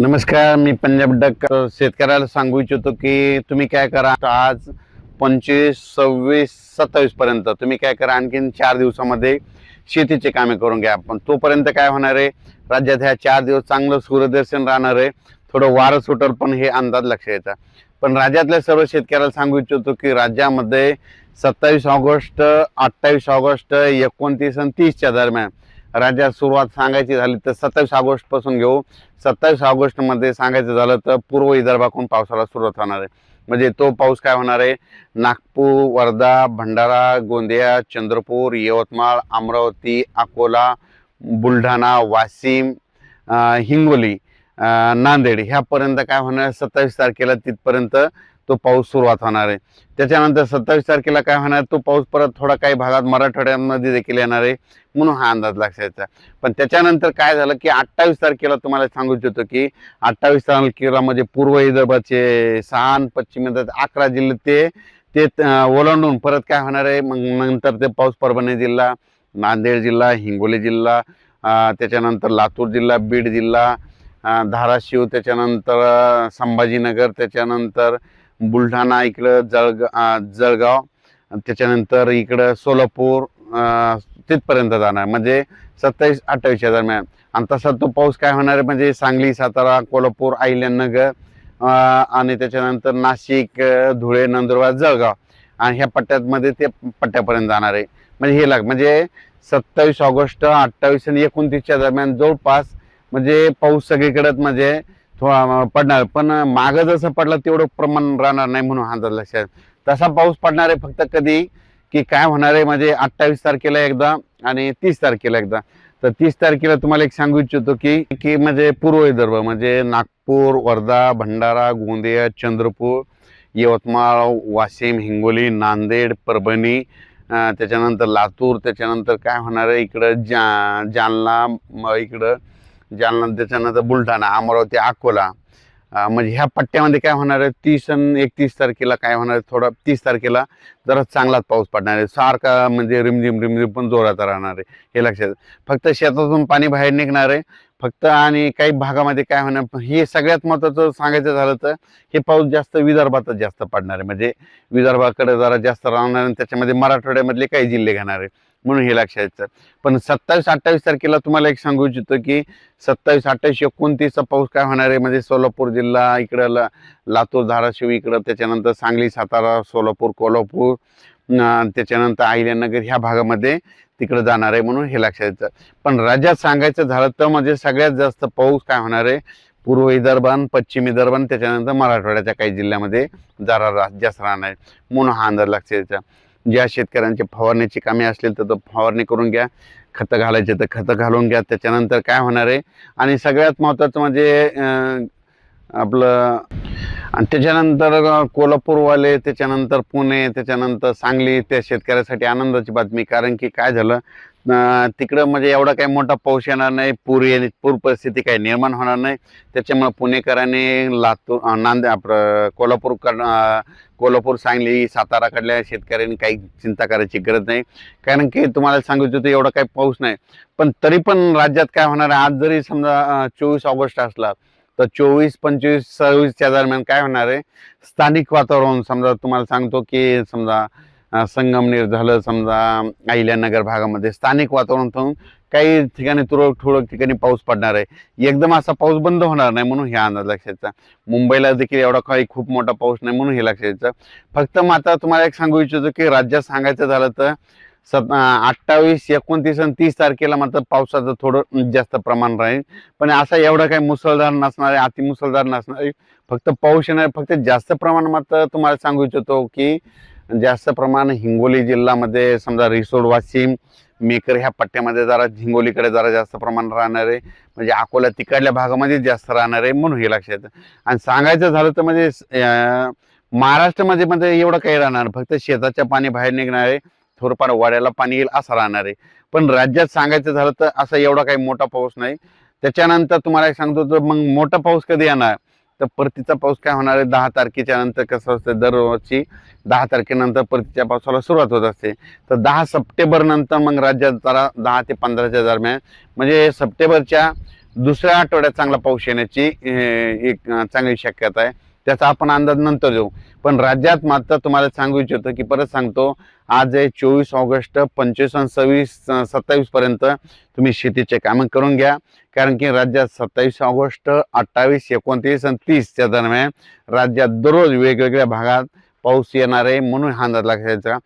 नमस्कार मी पंजाब डक. शेतकऱ्याला सांगू इच्छितो की तुम्ही काय करा आज पंचवीस सव्वीस सत्तावीस पर्यंत तुम्ही काय करा आणखीन चार दिवसामध्ये शेतीचे कामे करून घ्या. पण तोपर्यंत काय होणार आहे राज्यात ह्या चार दिवस चांगलं सूर्यदर्शन राहणार आहे. थोडं वारं सुटल पण हे अंदाज लक्ष यायचा पण राज्यातल्या सर्व शेतकऱ्याला सांगू इच्छितो की राज्यामध्ये सत्तावीस ऑगस्ट अठ्ठावीस ऑगस्ट एकोणतीस आणि तीसच्या दरम्यान राज्यात सुरुवात सांगायची झाली तर सत्तावीस ऑगस्टपासून घेऊ. सत्तावीस ऑगस्टमध्ये सांगायचं झालं तर पूर्व विदर्भाकडून पावसाला सुरुवात होणार आहे. म्हणजे तो पाऊस काय होणार आहे? नागपूर वर्धा भंडारा गोंदिया चंद्रपूर यवतमाळ अमरावती अकोला बुलढाणा वाशिम हिंगोली नांदेड ह्यापर्यंत काय होणार? सत्तावीस तारखेला तिथपर्यंत तो पाऊस सुरुवात होणार आहे. त्याच्यानंतर सत्तावीस तारखेला काय होणार तो पाऊस परत थोडा काही भागात मराठवाड्यामध्ये देखील येणार आहे म्हणून हा अंदाज लक्षायचा पण त्याच्यानंतर काय झालं की अठ्ठावीस तारखेला तुम्हाला सांगू इच्छितो की अठ्ठावीस तारखेला म्हणजे पूर्व विदर्भाचे सहा पश्चिम विदर्भाचे अकरा जिल्हे ते ते ओलांडून परत काय होणार आहे? मग नंतर ते पाऊस परभणी जिल्हा नांदेड जिल्हा हिंगोली जिल्हा त्याच्यानंतर लातूर जिल्हा बीड जिल्हा धाराशिव त्याच्यानंतर संभाजीनगर त्याच्यानंतर बुलढाणा इकडं जळग जळगाव त्याच्यानंतर इकडं सोलापूर तिथपर्यंत जाणार. म्हणजे सत्तावीस अठ्ठावीसच्या दरम्यान आणि तसा तो पाऊस काय होणार आहे? म्हणजे सांगली सातारा कोल्हापूर अहिल्यानगर आणि त्याच्यानंतर नाशिक धुळे नंदुरबार जळगाव. आणि ह्या पट्ट्यामध्ये ते पट्ट्यापर्यंत जाणार आहे. म्हणजे हे लाग म्हणजे सत्तावीस ऑगस्ट अठ्ठावीस आणि एकोणतीसच्या दरम्यान जवळपास म्हणजे पाऊस सगळीकडेच म्हणजे थोडा पडणार. पण मागं जसं पडलं तेवढं प्रमाण राहणार नाही म्हणून हा लक्षात तसा पाऊस पडणार आहे फक्त कधी की काय होणार आहे म्हणजे अठ्ठावीस तारखेला एकदा आणि तीस तारखेला एकदा. तर तीस तारखेला तुम्हाला एक सांगू इच्छितो की की म्हणजे पूर्व विदर्भ म्हणजे नागपूर वर्धा भंडारा गोंदिया चंद्रपूर यवतमाळ वाशिम हिंगोली नांदेड परभणी त्याच्यानंतर लातूर त्याच्यानंतर काय होणार आहे इकडं जा जालना इकडं. जालना त्याच्यानंतर बुलढाणा अमरावती अकोला म्हणजे ह्या पट्ट्यामध्ये काय होणार आहे? तीस आणि एकतीस तारखेला काय होणार आहे? थोडा तीस तारखेला जरा चांगलाच पाऊस पडणार आहे. सारखा म्हणजे रिमझिम रिमझिम पण जोरात राहणार आहे. हे लक्षात फक्त शेतातून पाणी बाहेर निघणार आहे. फक्त आणि काही भागामध्ये काय होणार? हे सगळ्यात महत्त्वाचं सांगायचं झालं तर हे पाऊस जास्त विदर्भातच जास्त पडणार आहे. म्हणजे विदर्भाकडे जरा जास्त राहणार आणि त्याच्यामध्ये मराठवाड्यामधले काही जिल्हे घेणार आहे. म्हणून हे लक्षात येतं. पण सत्तावीस अठ्ठावीस तारखेला तुम्हाला एक सांगू इच्छितो की सत्तावीस अठ्ठावीस एकोणतीसचा पाऊस काय होणार आहे? म्हणजे सोलापूर जिल्हा इकडं ला लातूर धाराशिव इकडं त्याच्यानंतर सांगली सातारा सोलापूर कोल्हापूर त्याच्यानंतर अहिल्यानगर ह्या भागामध्ये तिकडं जाणार आहे म्हणून हे लक्षात येतं. पण राज्यात सांगायचं झालं तर म्हणजे सगळ्यात जास्त पाऊस काय होणार आहे? पूर्व विदर्भान पश्चिम विदर्भान त्याच्यानंतर मराठवाड्याच्या काही जिल्ह्यामध्ये जरा जास्त राहणार आहे. म्हणून हा अंदाज लक्षात यायचा ज्या शेतकऱ्यांची फवारण्याची कामे असतील तर तो फवारणी करून घ्या खतं घालायचे तर खतं घालून घ्या त्याच्यानंतर काय होणार आहे? आणि सगळ्यात महत्त्वाचं म्हणजे आपलं आणि त्याच्यानंतर कोल्हापूरवाले त्याच्यानंतर पुणे त्याच्यानंतर सांगली त्या शेतकऱ्यासाठी आनंदाची बातमी. कारण की काय झालं? तिकडं म्हणजे एवढा काही मोठा पाऊस येणार नाही पूर येणे पूर परिस्थिती काही निर्माण होणार नाही. त्याच्यामुळे पुणेकरांनी लातूर नांदे आपलं कोल्हापूर कोल्हापूर सांगली साताराकडल्या शेतकऱ्यांनी काही चिंता करायची गरज नाही. कारण की तुम्हाला सांगितलं होतं एवढा काही पाऊस नाही. पण तरी पण राज्यात काय होणार आहे? आज जरी समजा चोवीस ऑगस्ट असला तर चोवीस पंचवीस सव्वीसच्या दरम्यान काय होणार आहे? स्थानिक वातावरण समजा तुम्हाला सांगतो की समजा संगमनेर झालं समजा अहिल्यानगर भागामध्ये स्थानिक वातावरण होऊन काही ठिकाणी तुरळक ठुळक ठिकाणी पाऊस पडणार आहे. एकदम असा पाऊस बंद होणार नाही म्हणून हे अंदाज लक्षात मुंबईला देखील एवढा काही खूप मोठा पाऊस नाही म्हणून हे लक्षात फक्त मात्र तुम्हाला एक सांगू इच्छितो की राज्यात सांगायचं झालं तर सत अठ्ठावीस एकोणतीस आणि तीस तारखेला मात्र पावसाचं थोडं जास्त प्रमाण राहील. पण असा एवढा काही मुसळधार नसणार आहे अतिमुसळधार नसणार आहे. फक्त पाऊस येणार फक्त जास्त प्रमाण मात्र तुम्हाला सांगू इच्छितो की जास्त प्रमाण हिंगोली जिल्ह्यामध्ये समजा रिसोड वाशिम मेकर ह्या पट्ट्यामध्ये जरा हिंगोलीकडे जरा जास्त प्रमाण राहणार आहे. म्हणजे अकोला तिकडल्या भागामध्ये जास्त राहणार आहे म्हणून हे लक्षात आणि सांगायचं झालं तर म्हणजे महाराष्ट्रामध्ये म्हणजे एवढं काही राहणार फक्त शेताच्या पाणी बाहेर निघणार आहे. थोडंफार वाड्याला पाणी येईल असं राहणार आहे. पण राज्यात सांगायचं झालं तर असा एवढा काही मोठा पाऊस नाही. त्याच्यानंतर तुम्हाला एक सांगतो तर मग मोठा पाऊस कधी येणार? तर परतीचा पाऊस काय होणार आहे? दहा तारखेच्या नंतर कसं असतं? दरवर्षी दहा तारखेनंतर परतीच्या पावसाला सुरुवात होत असते. तर दहा सप्टेंबरनंतर मग राज्यात जरा दहा ते पंधराच्या दरम्यान म्हणजे सप्टेंबरच्या दुसऱ्या आठवड्यात चांगला पाऊस येण्याची एक चांगली शक्यता आहे. त्याचा आपण अंदाज नंतर देऊ. पण राज्यात मात्र तुम्हाला सांगू इच्छितो की परत सांगतो आज आहे चोवीस ऑगस्ट पंचवीस आणि सव्वीस सत्तावीसपर्यंत तुम्ही शेतीचे कामं करून घ्या. कारण की राज्यात सत्तावीस ऑगस्ट अठ्ठावीस एकोणतीस आणि तीसच्या दरम्यान राज्यात दररोज वेगवेगळ्या भागात पाऊस येणार आहे म्हणून हा अंदाज लागायचा.